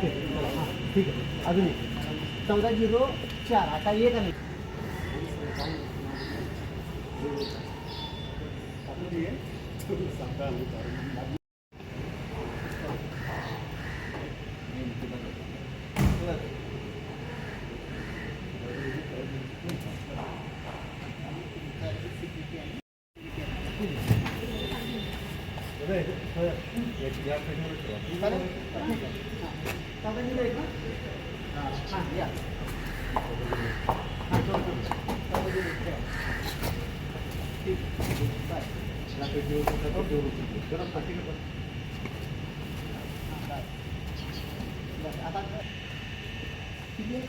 Okay चला, हां ठीक आहे अजून एक चौदा झिरो चार आता एक आणि चालेल? ठीक Tawag nila ito? Ah, yeah. Ini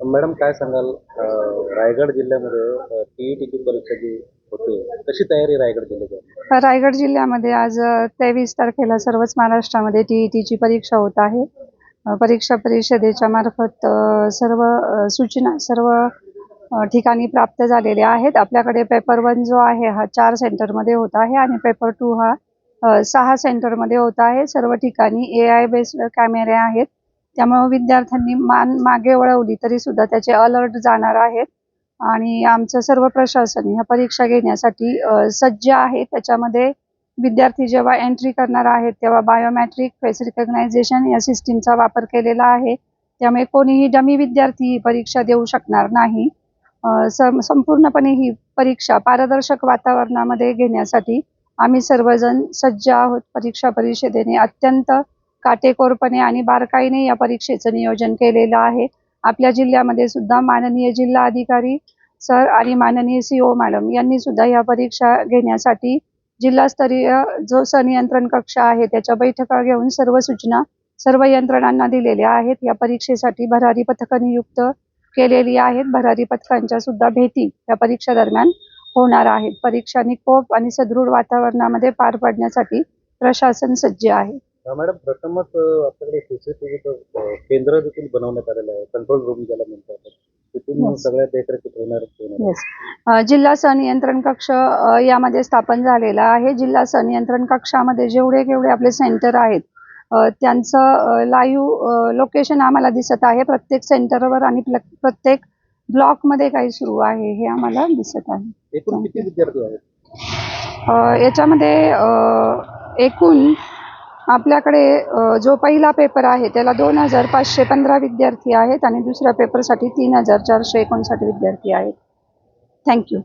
madam काय सांगाल? रायगड जिल्ह्यामध्ये टीईटीची परीक्षा जी होती कशी तयारी रायगड जिल्ह्याची रायगड जिल्ह्यामध्ये आज तेवीस तारखेला सर्वच महाराष्ट्रामध्ये टीईटीची परीक्षा होत आहे. परीक्षा परिषदेच्या मार्फत सर्व सूचना सर्व ठिकाणी प्राप्त झालेल्या आहेत. आपल्याकडे पेपर वन जो आहे हा चार सेंटरमध्ये होत आहे आणि पेपर टू हा सहा सेंटरमध्ये होत आहे. सर्व ठिकाणी ए आय बेस्ड कॅमेरे आहेत. त्यामुळे विद्यार्थ्यांनी मान मागे वळवली तरी सुद्धा त्याचे अलर्ट जाणार आहेत. आणि आमचं सर्व प्रशासन ह्या परीक्षा घेण्यासाठी सज्ज आहे. त्याच्यामध्ये विद्यार्थी जेव्हा एंट्री करणार आहेत तेव्हा बायोमॅट्रिक फेस रिकग्नायझेशन या सिस्टीमचा वापर केलेला आहे. त्यामुळे कोणीही डमी विद्यार्थी ही परीक्षा देऊ शकणार नाही. संपूर्णपणे ही परीक्षा पारदर्शक वातावरणामध्ये घेण्यासाठी आम्ही सर्वजण सज्ज आहोत परीक्षा परिषदेने. अत्यंत काटेकोरपणे आणि बारकाईने या परीक्षेचं नियोजन केलेलं आहे. आपल्या जिल्ह्यामध्ये सुद्धा माननीय जिल्हा अधिकारी सर आणि माननीय सी ओ मॅडम यांनी सुद्धा या परीक्षा घेण्यासाठी जिल्हास्तरीय जो संनियंत्रण कक्ष आहे त्याच्या बैठका घेऊन सर्व सूचना सर्व यंत्रणांना दिलेल्या आहेत. या परीक्षेसाठी भरारी पथकं नियुक्त केलेली आहेत. भरारी पथकांच्या सुद्धा भेटी या परीक्षा दरम्यान होणार आहेत. परीक्षा निकोप आणि सदृढ वातावरणामध्ये पार पाडण्यासाठी प्रशासन सज्ज आहे. मॅडम प्रथमच आपल्याकडे सीसीटीव्हीचं केंद्र देखील बनवण्यात आलेलं आहे. कंट्रोल रूम ज्याला म्हणतात. तिथून. सगळ्या अ, जिल्हा संनियंत्रण कक्ष यामध्ये स्थापन झालेला आहे. जिल्हा संनियंत्रण कक्षामध्ये जेवढे केवढे आपले सेंटर आहेत त्यांचं लाईव्ह लोकेशन आम्हाला दिसत आहे. प्रत्येक सेंटरवर आणि प्रत्येक ब्लॉकमध्ये काय सुरू आहे हे आम्हाला दिसत आहे. एकूण किती विद्यार्थी आहेत? अ, याच्यामध्ये एकूण आपल्याकडे जो पहिला पेपर आहे त्याला दोन हजार पाचशे पंधरा विद्यार्थी आहेत आणि दुसऱ्या पेपरसाठी तीन हजार चारशे एकोणसाठ विद्यार्थी आहेत. थँक्यू